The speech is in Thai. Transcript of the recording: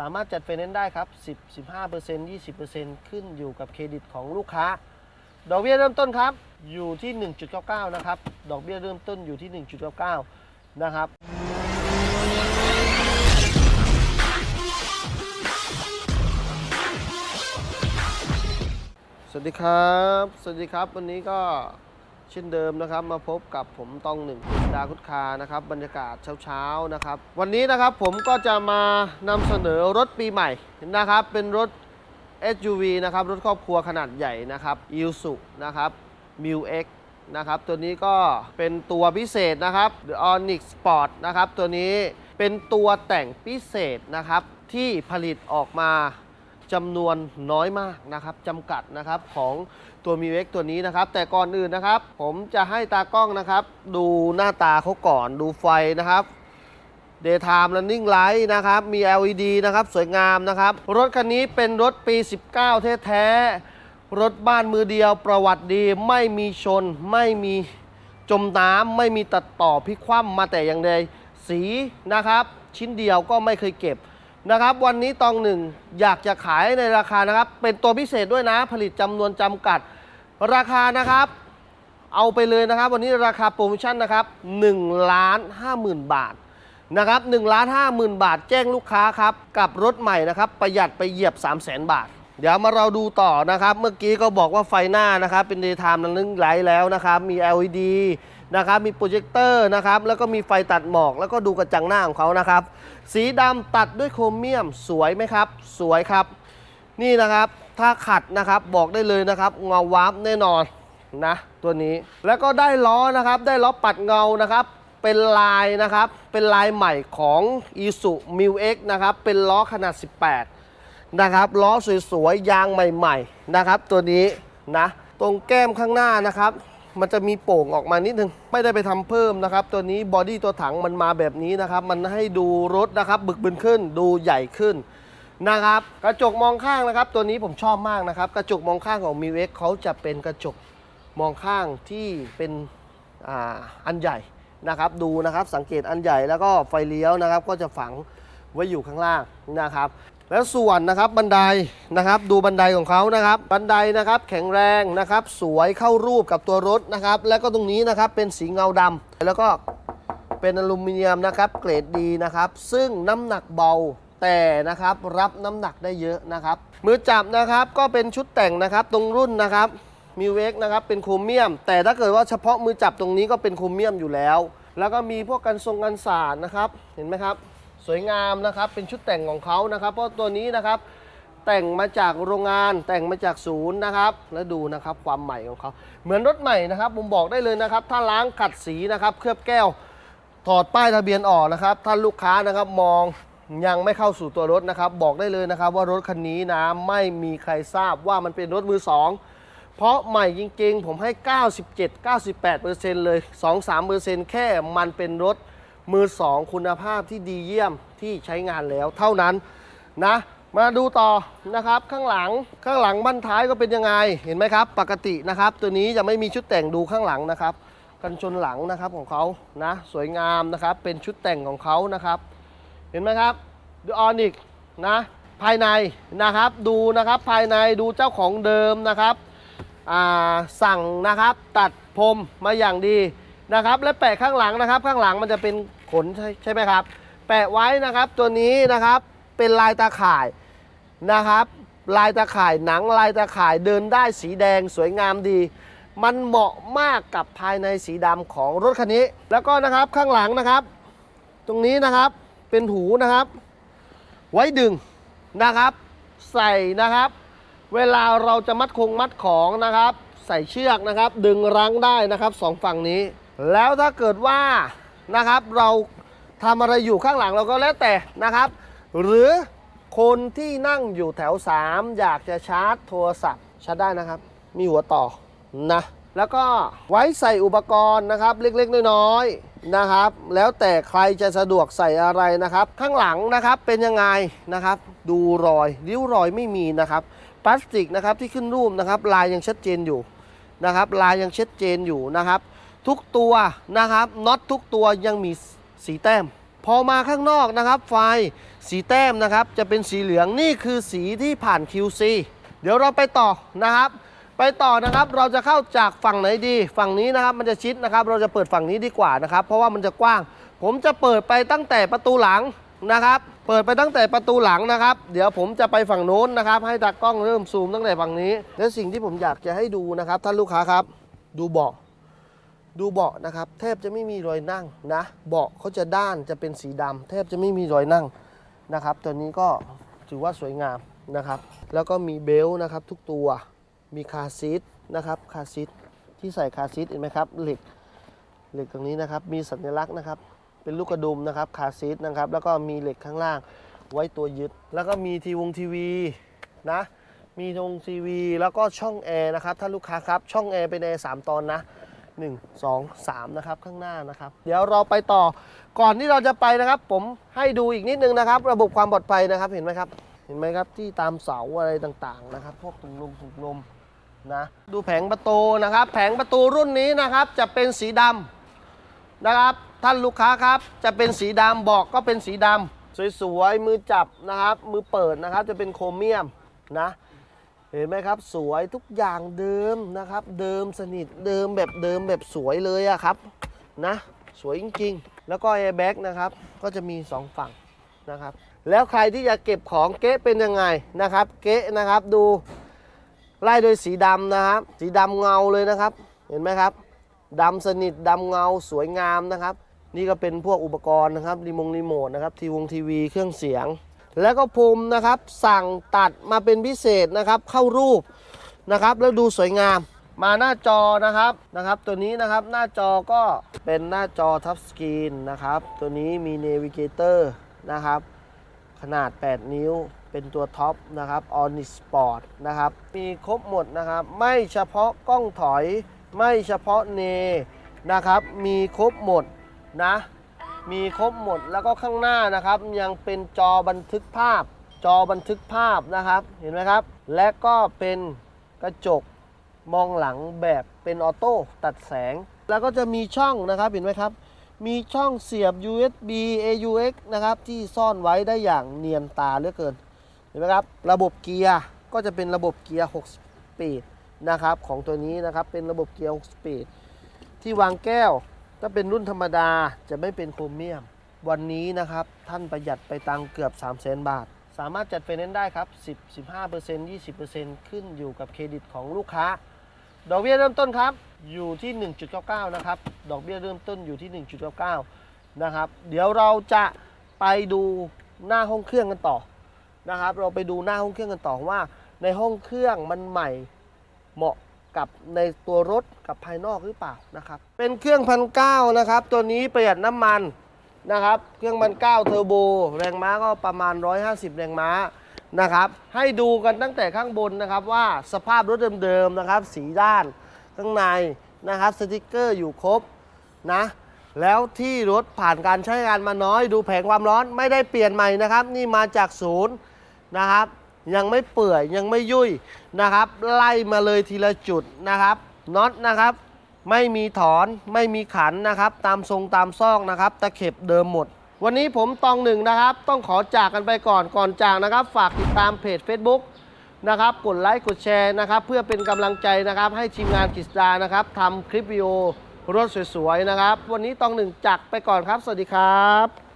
สามารถจัดไฟแนนซ์ได้ครับ 10 15% 20%ขึ้นอยู่กับเครดิตของลูกค้า ดอกเบี้ยเริ่มต้นครับ อยู่ที่ 1.99 นะครับ ดอกเบี้ยเริ่มต้นอยู่ที่ 1.99 นะครับ สวัสดีครับ สวัสดีครับ วันนี้ก็ เช่นเดิมนะครับมาพบกับผมตองหนึ่งดาคุดคานะครับบรรยากาศเช้าๆนะครับ วันนี้นะครับผมก็จะมานำเสนอรถปีใหม่นะครับเป็นรถ SUV นะครับรถครอบครัวขนาดใหญ่นะครับ i l s u นะครับ m i l X นะครับตัวนี้ก็เป็นตัวพิเศษนะครับ The Onyx Sport นะครับตัวนี้เป็นตัวแต่งพิเศษนะครับที่ผลิตออกมา จำนวนน้อยมากนะครับจำกัดนะครับของตัวมีเวกตัวนี้นะครับ แต่ก่อนอื่นนะครับ ผมจะให้ตากล้องนะครับ ดูหน้าตาเขาก่อนดูไฟนะครับ Daytime Running Light นะครับ มี LED นะครับ สวยงามนะครับ รถคันนี้เป็นรถปี 19 แท้ๆ รถบ้านมือเดียวประวัติดี ไม่มีชน ไม่มีจมน้ำ ไม่มีตัดต่อพิคว่ำมาแต่อย่างใด สีนะครับ ชิ้นเดียวก็ไม่เคยเก็บ นะครับ วันนี้ตองหนึ่งอยากจะขายในราคานะครับ เป็นตัวพิเศษด้วยนะ ผลิตจำนวนจำกัด ราคานะครับ เอาไปเลยนะครับ วันนี้ราคาโปรโมชั่นนะครับ1ล้าน5หมื่นบาทนะครับ1ล้าน5หมื่นบาทแจ้งลูกค้าครับ กับรถใหม่นะครับ ประหยัดไปเหยียบ 3 0 0แสนบาท เดี๋ยวมาเราดูต่อนะครับ เมื่อกี้ก็บอกว่าไฟหน้านะครับ เป็น daytime running light แล้วนะครับ มี LED นะครับ มีโปรเจคเตอร์นะครับ แล้วก็มีไฟตัดหมอก แล้วก็ดูกระจังหน้าของเขานะครับ สีดำตัดด้วยโครเมียมสวยไหมครับ สวยครับ นี่นะครับ ถ้าขัดนะครับบอกได้เลยนะครับเงาวาร์ปแน่นอนนะตัวนี้ แล้วก็ได้ล้อนะครับ ได้ล้อปัดเงานะครับ เป็นลายนะครับ เป็นลายใหม่ของ i s u m i l X นะครับ เป็นล้อขนาด 18 นะครับ ล้อสวยๆ ยางใหม่ ๆ นะครับ ตัวนี้นะ ตรงแก้มข้างหน้านะครับ มันจะมีโป่งออกมานิดนึง ไม่ได้ไปทำเพิ่มนะครับ ตัวนี้บอดี้ตัวถังมันมาแบบนี้นะครับ มันให้ดูรถนะครับ บึกบึนขึ้น ดูใหญ่ขึ้นนะครับ กระจกมองข้างนะครับ ตัวนี้ผมชอบมากนะครับ กระจกมองข้างของ m i w X เขาจะเป็นกระจกมองข้างที่เป็นออันใหญ่นะครับ ดูนะครับ สังเกตอันใหญ่แล้วก็ไฟเลี้ยวนะครับ ก็จะฝังไว้อยู่ข้างล่างนะครับ แล้วส่วนนะครับบันไดนะครับ ดูบันไดของเขานะครับ บันไดนะครับ แข็งแรงนะครับ สวยเข้ารูปกับตัวรถนะครับ แล้วก็ตรงนี้นะครับเป็นสีเงาดำแล้วก็เป็นอลูมิเนียมนะครับ เกรดดีนะครับ ซึ่งน้ำหนักเบาแต่นะครับรับน้ำหนักได้เยอะนะครับ มือจับนะครับก็เป็นชุดแต่งนะครับตรงรุ่นนะครับมิวเวกนะครับเป็นโครเมียม แต่ถ้าเกิดว่าเฉพาะมือจับตรงนี้ก็เป็นโครเมียมอยู่แล้ว แล้วก็มีพวกกันทรงกันสาดนะครับเห็นไหมครับ สวยงามนะครับ เป็นชุดแต่งของเขานะครับ เพราะตัวนี้นะครับ แต่งมาจากโรงงานแต่งมาจากศูนย์นะครับ แล้วดูนะครับความใหม่ของเขาเหมือนรถใหม่นะครับผมบอกได้เลยนะครับ ถ้าล้างขัดสีนะครับ เคลือบแก้ว ถอดป้ายทะเบียนออกนะครับถ้านลูกค้านะครับมองยังไม่เข้าสู่ตัวรถนะครับ บอกได้เลยนะครับ ว่ารถคันนี้นะไม่มีใครทราบว่ามันเป็นรถมือสองเพราะใหม่จริงๆ ผมให้ 97 98%เลย 2-3%แค่มันเป็นรถ มือสองคุณภาพที่ดีเยี่ยมที่ใช้งานแล้วเท่านั้นนะมาดูต่อนะครับข้างหลังข้างหลังบั้นท้ายก็เป็นยังไงเห็นไหมครับ ปกตินะครับ ตัวนี้จะไม่มีชุดแต่งดูข้างหลังนะครับ กันชนหลังนะครับของเขานะสวยงามนะครับ เป็นชุดแต่งของเขานะครับ เห็นไหมครับดูออนิกนะภายในนะครับดูนะครับภายในดูเจ้าของเดิมนะครับสั่งนะครับตัดพรมมาอย่างดี นะครับ และแปะข้างหลังนะครับ ข้างหลังมันจะเป็นขนใช่ใช่ไหมครับ แปะไว้นะครับตัวนี้นะครับเป็นลายตาข่ายนะครับ ลายตาข่ายหนังลายตาข่ายเดินได้สีแดงสวยงามดี มันเหมาะมากกับภายในสีดำของรถคันนี้ แล้วก็นะครับข้างหลังนะครับ ตรงนี้นะครับเป็นหูนะครับ ไว้ดึงนะครับ ใส่นะครับ เวลาเราจะมัดคงมัดของนะครับ ใส่เชือกนะครับ ดึงรั้งได้นะครับสองฝั่งนี้ แล้วถ้าเกิดว่านะครับเราทำอะไรอยู่ข้างหลังเราก็แล้วแต่นะครับ หรือคนที่นั่งอยู่แถว 3 อยากจะชาร์จโทรศัพท์ชาร์จได้นะครับ มีหัวต่อนะแล้วก็ไว้ใส่อุปกรณ์นะครับ เล็กๆ น้อยๆนะครับ แล้วแต่ใครจะสะดวกใส่อะไรนะครับ ข้างหลังนะครับเป็นยังไงนะครับ ดูรอยริ้วรอยไม่มีนะครับพลาสติกนะครับที่ขึ้นรูปนะครับ ลายยังชัดเจนอยู่นะครับ ลายยังชัดเจนอยู่นะครับ ทุกตัวนะครับน็อตทุกตัวยังมีสีแต้ม พอมาข้างนอกนะครับ ไฟสีแต้มนะครับ จะเป็นสีเหลืองนี่คือสีที่ผ่าน QC เดี๋ยวเราไปต่อนะครับ ไปต่อนะครับเราจะเข้าจากฝั่งไหนดี ฝั่งนี้นะครับมันจะชิดนะครับ เราจะเปิดฝั่งนี้ดีกว่านะครับ เพราะว่ามันจะกว้าง ผมจะเปิดไปตั้งแต่ประตูหลังนะครับ เปิดไปตั้งแต่ประตูหลังนะครับ เดี๋ยวผมจะไปฝั่งโน้นนะครับ ให้ตากล้องเริ่มซูมตั้งแต่ฝั่งนี้ และสิ่งที่ผมอยากจะให้ดูนะครับท่านลูกค้าครับ ดูเบาะ ดูเบาะนะครับ แทบจะไม่มีรอยนั่งนะเบาะเขาจะด้านจะเป็นสีดำแทบจะไม่มีรอยนั่งนะครับ ตัวนี้ก็ถือว่าสวยงามนะครับ แล้วก็มีเบลต์นะครับทุกตัวมีคาซีทนะครับคาซีทที่ใส่คาซีทเห็นไหมครับเหล็กเหล็กตรงนี้นะครับมีสัญลักษณ์นะครับ เป็นลูกกระดุมนะครับคาซีทนะครับ แล้วก็มีเหล็กข้างล่างไว้ตัวยึด แล้วก็มีทีวงทีวีนะมีทงทีวีแล้วก็ช่องแอร์นะครับท่านลูกค้าครับ ช่องแอร์เป็นแอร์สามตอนนะ 1 2 3 นะครับข้างหน้านะครับ เดี๋ยวเราไปต่อก่อนที่เราจะไปนะครับ ผมให้ดูอีกนิดนึงนะครับ ระบบความปลอดภัยนะครับเห็นไหมครับ เห็นไหมครับที่ตามเสาอะไรต่างๆนะครับ พวกถุงลมถุงลมนะดูแผงประตูนะครับ แผงประตูรุ่นนี้นะครับจะเป็นสีดำนะครับ ท่านลูกค้าครับจะเป็นสีดำเบอกก็เป็นสีดำสวยๆมือจับนะครับ มือเปิดนะครับจะเป็นโครเมียมนะ เห็นไหมครับ สวยทุกอย่างเดิมนะครับ เดิมสนิทเดิมแบบเดิมแบบสวยเลยอะครับนะสวยจริงๆ แล้วก็แอร์แบ็กนะครับก็จะมี 2 ฝั่งนะครับ แล้วใครที่จะเก็บของเก๊เป็นยังไงนะครับ เก๊นะครับดูไล่โดยสีดำนะครับ สีดำเงาเลยนะครับ เห็นไหมครับดำสนิทดำเงาสวยงามนะครับ นี่ก็เป็นพวกอุปกรณ์นะครับรีโมงรีโมทนะครับทีวงทีวีเครื่องเสียง แล้วก็ภูมินะครับสั่งตัดมาเป็นพิเศษนะครับ เข้ารูปนะครับ แล้วดูสวยงามมาหน้าจอนะครับนะครับ ตัวนี้นะครับหน้าจอก็เป็นหน้าจอทัชสกรีนนะครับ ตัวนี้มีเนวิเกเตอร์นะครับ ขนาด 8 นิ้วเป็นตัวท็อปนะครับ o n i Sport นะครับ มีครบหมดนะครับ ไม่เฉพาะกล้องถอย ไม่เฉพาะเนนะครับ มีครบหมดนะ มีครบหมดแล้วก็ข้างหน้านะครับ ยังเป็นจอบันทึกภาพ จอบันทึกภาพนะครับ เห็นไหมครับ และก็เป็นกระจกมองหลังแบบเป็นออโต้ตัดแสง แล้วก็จะมีช่องนะครับเห็นไหมครับ มีช่องเสียบ USB AUX นะครับที่ซ่อนไว้ได้อย่างเนียนตาเหลือเกิน เห็นไหมครับ ระบบเกียร์ก็จะเป็นระบบเกียร์6สปีดนะครับของตัวนี้นะครับเป็นระบบเกียร์6สปีดที่วางแก้ว ถ้าเป็นรุ่นธรรมดาจะไม่เป็นโครเมียม วันนี้นะครับท่านประหยัดไปตังเกือบ 3 0 0 0 0 0 บาท สามารถจัดไฟแนนซ์ได้ครับ 10 15% 20%ขึ้นอยู่กับเครดิตของลูกค้า ดอกเบี้ยเริ่มต้นครับ อยู่ที่ 1.99 นะครับ ดอกเบี้ยเริ่มต้นอยู่ที่ 1.99 นะครับ เดี๋ยวเราจะไปดูหน้าห้องเครื่องกันต่อนะครับ เราไปดูหน้าห้องเครื่องกันต่อว่า ในห้องเครื่องมันใหม่เหมาะ กับในตัวรถกับภายนอกหรือเปล่านะครับ เป็นเครื่องพันเก้านะครับ ตัวนี้ประหยัดน้ำมันนะครับ เครื่องพันเก้าเทอร์โบแรงม้าก็ประมาณ 150 แรงม้านะครับ ให้ดูกันตั้งแต่ข้างบนนะครับว่าสภาพรถเดิมๆนะครับ สีด้านข้างในนะครับสติกเกอร์อยู่ครบนะแล้วที่รถผ่านการใช้งานมาน้อย ดูแผงความร้อนไม่ได้เปลี่ยนใหม่นะครับ นี่มาจากศูนย์นะครับ ยังไม่เปื่อยยังไม่ยุ่ยนะครับ ไล่มาเลยทีละจุดนะครับน็อตนะครับ ไม่มีถอนไม่มีขันนะครับ ตามทรงตามซอกนะครับ ตะเข็บเดิมหมด วันนี้ผมตองหนึ่งนะครับ ต้องขอจากกันไปก่อนก่อนจากนะครับ ฝากติดตามเพจ Facebook นะครับกดไลค์กดแชร์นะครับ เพื่อเป็นกำลังใจนะครับ ให้ทีมงานกิจดานะครับทำคลิปวิดีโอรถสวยๆนะครับ วันนี้ตองหนึ่งจากไปก่อนครับ สวัสดีครับ